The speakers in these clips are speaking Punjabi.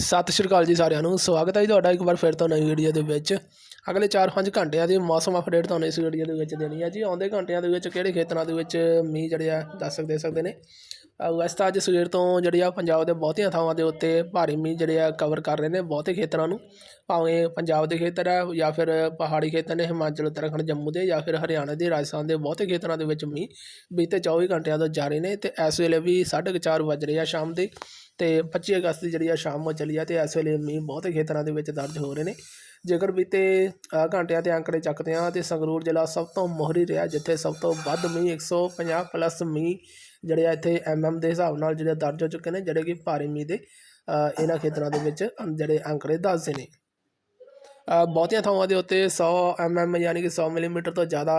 ਸਤਿ ਸ਼੍ਰੀ ਅਕਾਲ ਜੀ ਸਾਰਿਆਂ ਨੂੰ। ਸਵਾਗਤ ਹੈ ਜੀ ਤੁਹਾਡਾ ਇੱਕ ਵਾਰ ਫਿਰ ਤੋਂ ਨਵੀਂ ਵੀਡੀਓ ਦੇ ਵਿੱਚ। ਅਗਲੇ 4-5 ਘੰਟਿਆਂ ਦੀ ਮੌਸਮ ਅਪਡੇਟ ਤੁਹਾਨੂੰ ਇਸ ਵੀਡੀਓ ਦੇ ਵਿੱਚ ਦੇਣੀ ਹੈ ਜੀ। ਆਉਂਦੇ ਘੰਟਿਆਂ ਦੇ ਵਿੱਚ ਕਿਹੜੇ ਖੇਤਰਾਂ ਦੇ ਵਿੱਚ ਮੀਂਹ ਜਿਹੜੇ ਆ ਦੱਸ ਸਕਦੇ ਸਕਦੇ ਨੇ? ਵੈਸੇ ਤਾਂ ਅੱਜ ਸਵੇਰ ਤੋਂ ਜਿਹੜੀ ਆ ਪੰਜਾਬ ਦੇ ਬਹੁਤੀਆਂ ਥਾਵਾਂ ਦੇ ਉੱਤੇ ਭਾਰੀ ਮੀਂਹ ਜਿਹੜੇ ਆ ਕਵਰ ਕਰ ਰਹੇ ਨੇ ਬਹੁਤੇ ਖੇਤਰਾਂ ਨੂੰ। ਭਾਵੇਂ ਪੰਜਾਬ ਦੇ ਖੇਤਰ ਹੈ ਜਾਂ ਫਿਰ ਪਹਾੜੀ ਖੇਤਰ ਨੇ, ਹਿਮਾਚਲ, ਉੱਤਰਾਖੰਡ, ਜੰਮੂ ਦੇ ਜਾਂ ਫਿਰ ਹਰਿਆਣਾ ਦੇ, ਰਾਜਸਥਾਨ ਦੇ ਬਹੁਤੇ ਖੇਤਰਾਂ ਦੇ ਵਿੱਚ ਮੀਂਹ ਬੀਤੇ 24 ਘੰਟਿਆਂ ਤੋਂ ਜਾਰੀ ਨੇ ਤੇ ਇਸ ਵੇਲੇ ਵੀ 4:30 ਵੱਜ ਰਹੇ ਆ ਸ਼ਾਮ ਦੇ। ਤੇ 25 ਅਗਸਤ ਦੀ ਜਿਹੜੀ ਆ ਸ਼ਾਮ ਨੂੰ ਚੱਲੀ ਆ ਤੇ ਇਸ ਵੇਲੇ ਮੀਂਹ ਬਹੁਤੇ ਖੇਤਰਾਂ ਦੇ ਵਿੱਚ ਦਰਜ ਹੋ ਰਹੇ ਨੇ। ਜੇਕਰ ਬੀਤੇ ਘੰਟਿਆਂ ਤੇ ਅੰਕੜੇ ਚੱਕਦੇ ਆ ਤੇ ਸੰਗਰੂਰ ਜ਼ਿਲ੍ਹਾ ਸਭ ਤੋਂ ਮੋਹਰੀ ਰਿਹਾ, ਜਿੱਥੇ ਸਭ ਤੋਂ ਵੱਧ ਮੀਂਹ 150 ਪਲੱਸ ਮੀਂਹ ਜਿਹੜੇ ਆ ਇੱਥੇ ਐਮਐਮ ਦੇ ਹਿਸਾਬ ਨਾਲ ਜਿਹੜੇ ਦਰਜ ਹੋ ਚੁੱਕੇ ਨੇ, ਜਿਹੜੇ ਕਿ ਭਾਰੀ ਮੀਂਹ ਦੇ ਇਹਨਾਂ ਖੇਤਰਾਂ ਦੇ ਵਿੱਚ ਜਿਹੜੇ ਅੰਕੜੇ ਦੱਸਦੇ ਨੇ। ਬਹੁਤੀਆਂ ਥਾਵਾਂ ਦੇ ਉੱਤੇ 100 ਐਮਐਮ ਯਾਨੀ ਕਿ 100 ਮਿਲੀਮੀਟਰ ਤੋਂ ਜ਼ਿਆਦਾ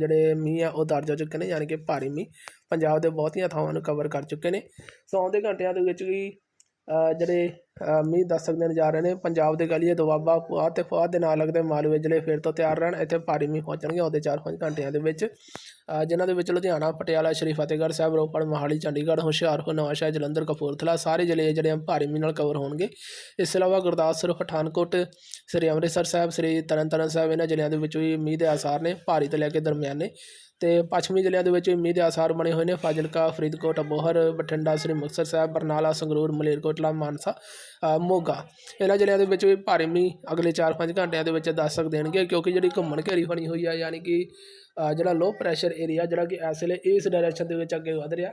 ਜਿਹੜੇ ਮੀਂਹ ਆ, ਉਹ ਦਰਜ ਹੋ ਚੁੱਕੇ ਨੇ, ਯਾਨੀ ਕਿ ਭਾਰੀ ਮੀਂਹ। ਪੰਜਾਬ ਦੇ ਬਹੁਤੀਆਂ ਥਾਵਾਂ ਨੂੰ ਕਵਰ ਕਰ ਚੁੱਕੇ ਨੇ। ਸੋ ਆਉਂਦੇ ਘੰਟਿਆਂ ਦੇ ਵਿੱਚ ਵੀ ਜਿਹੜੇ ਮੀਂਹ ਦੱਸ ਸਕਦੇ ਨੇ ਜਾ ਰਹੇ ਨੇ। ਪੰਜਾਬ ਦੇ ਗਲੀਏ ਦੁਆਬਾ ਪੁਆਧ ਅਤੇ ਪੁਆਧ ਦੇ ਨਾਲ ਲੱਗਦੇ ਮਾਲਵੇ ਜ਼ਿਲ੍ਹੇ ਫਿਰ ਤੋਂ ਤਿਆਰ ਰਹਿਣ। ਇੱਥੇ ਭਾਰੀ ਮੀਂਹ ਪਹੁੰਚਣਗੇ ਆਉਂਦੇ 4-5 ਘੰਟਿਆਂ ਦੇ ਵਿੱਚ। ਜਿਨ੍ਹਾਂ ਦੇ ਵਿੱਚ ਲੁਧਿਆਣਾ, ਪਟਿਆਲਾ, ਸ਼੍ਰੀ ਫਤਿਹਗੜ੍ਹ ਸਾਹਿਬ, ਰੋਪੜ, ਮੋਹਾਲੀ, ਚੰਡੀਗੜ੍ਹ, ਹੁਸ਼ਿਆਰਪੁਰ, ਨਵਾਂਸ਼ਹਿਰ, ਜਲੰਧਰ, ਕਪੂਰਥਲਾ ਸਾਰੇ ਜ਼ਿਲ੍ਹੇ ਜਿਹੜੇ ਆ ਭਾਰੀ ਮੀਂਹ ਨਾਲ ਕਵਰ ਹੋਣਗੇ। ਇਸ ਤੋਂ ਇਲਾਵਾ ਗੁਰਦਾਸਪੁਰ, ਪਠਾਨਕੋਟ, ਸ੍ਰੀ ਅੰਮ੍ਰਿਤਸਰ ਸਾਹਿਬ, ਸ੍ਰੀ ਤਰਨਤਾਰਨ ਸਾਹਿਬ ਇਹਨਾਂ ਜ਼ਿਲ੍ਹਿਆਂ ਦੇ ਵਿੱਚ ਵੀ ਮੀਂਹ ਦੇ ਆਸਾਰ ਨੇ, ਭਾਰੀ ਤੋਂ ਲੈ ਕੇ ਦਰਮਿਆਨੇ ਤੇ ਪੱਛਮੀ ਜ਼ਿਲ੍ਹਿਆਂ ਦੇ ਵਿੱਚ ਵੀ ਮੀਂਹ ਦੇ ਆਸਾਰ ਬਣੇ ਹੋਏ ਨੇ। ਫਾਜ਼ਿਲਕਾ, ਫਰੀਦਕੋਟ, ਅਬੋਹਰ, ਬਠਿੰਡਾ, ਸ੍ਰੀ ਮੁਕਤਸਰ ਸਾਹਿਬ, ਬਰਨਾਲਾ, ਸੰਗਰੂਰ, ਮਲੇਰਕੋਟਲਾ, ਮਾਨਸਾ ਮੋਗਾ। ਇਹਨਾਂ ਜ਼ਿਲ੍ਹਿਆਂ ਦੇ ਵਿੱਚ ਵੀ ਭਾਰੀ ਮੀਂਹ ਅਗਲੇ 4-5 ਘੰਟਿਆਂ ਦੇ ਵਿੱਚ ਦੱਸ ਦਸਤਕ ਦੇਣਗੇ ਕਿਉਂਕਿ ਜਿਹੜੀ ਘੁੰਮਣ ਘੇਰੀ ਬਣੀ ਹੋਈ ਆ, ਯਾਨੀ ਕਿ ਜਿਹੜਾ ਲੋ ਪ੍ਰੈਸ਼ਰ ਏਰੀਆ ਜਿਹੜਾ ਕਿ ਇਸ ਵੇਲੇ ਇਸ ਡਾਇਰੈਕਸ਼ਨ ਦੇ ਵਿੱਚ ਅੱਗੇ ਵਧ ਰਿਹਾ।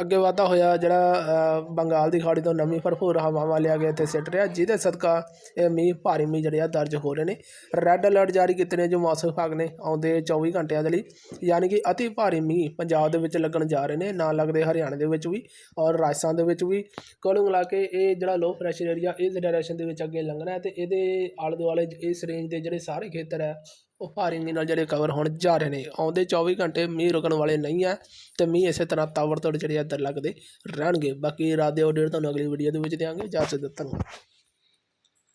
ਅੱਗੇ ਵਾਧਾ ਹੋਇਆ, ਜਿਹੜਾ ਬੰਗਾਲ ਦੀ ਖਾੜੀ ਤੋਂ ਨਵੀਂ ਭਰਪੂਰ ਹਵਾਵਾਂ ਲਿਆ ਗਿਆ ਇੱਥੇ ਸਿੱਟ ਰਿਹਾ, ਜਿਹਦੇ ਸਦਕਾ ਇਹ ਮੀਂਹ ਭਾਰੀ ਮੀਂਹ ਜਿਹੜੇ ਆ ਦਰਜ ਹੋ ਰਹੇ ਨੇ। ਰੈੱਡ ਅਲਰਟ ਜਾਰੀ ਕੀਤੇ ਨੇ ਜੋ ਮੌਸਮ ਵਿਭਾਗ ਨੇ ਆਉਂਦੇ 24 ਘੰਟਿਆਂ ਦੇ ਲਈ, ਯਾਨੀ ਕਿ ਅਤੀ ਭਾਰੀ ਮੀਂਹ ਪੰਜਾਬ ਦੇ ਵਿੱਚ ਲੱਗਣ ਜਾ ਰਹੇ ਨੇ ਨਾਲ ਲੱਗਦੇ ਹਰਿਆਣਾ ਦੇ ਵਿੱਚ ਵੀ ਔਰ ਰਾਜਸਥਾਨ ਦੇ ਵਿੱਚ ਵੀ। ਕੁੱਲ ਮਿਲਾ ਕੇ ਇਹ ਜਿਹੜਾ ਲੋ ਪ੍ਰੈਸ਼ਰ ਏਰੀਆ ਇਸ ਡਾਇਰੈਕਸ਼ਨ ਦੇ ਵਿੱਚ ਅੱਗੇ ਲੰਘਣਾ ਹੈ ਤੇ ਇਹਦੇ ਆਲੇ ਦੁਆਲੇ ਇਸ ਰੇਂਜ ਦੇ ਜਿਹੜੇ ਸਾਰੇ ਖੇਤਰ ਹੈ ਉਹ ਭਾਰੀ ਮੀਂਹ ਨਾਲ ਜਿਹੜੇ ਕਵਰ ਹੋਣ ਜਾ ਰਹੇ ਨੇ। ਆਉਂਦੇ 24 ਘੰਟੇ ਮੀਂਹ ਰੁਕਣ ਵਾਲੇ ਨਹੀਂ ਹੈ ਤੇ ਮੀਂਹ ਇਸੇ ਤਰ੍ਹਾਂ ਤਾਵੜ ਤੋੜ ਜਿਹੜੇ ਇੱਧਰ ਲੱਗਦੇ ਰਹਿਣਗੇ। ਬਾਕੀ ਰਾਤ ਦੇ ਅਪਡੇਟ ਤੁਹਾਨੂੰ ਅਗਲੀ ਵੀਡੀਓ ਦੇ ਵਿੱਚ ਦਿਆਂਗੇ। ਇਜਾਜ਼ਤ ਦਿੱਤਾ ਨੂੰ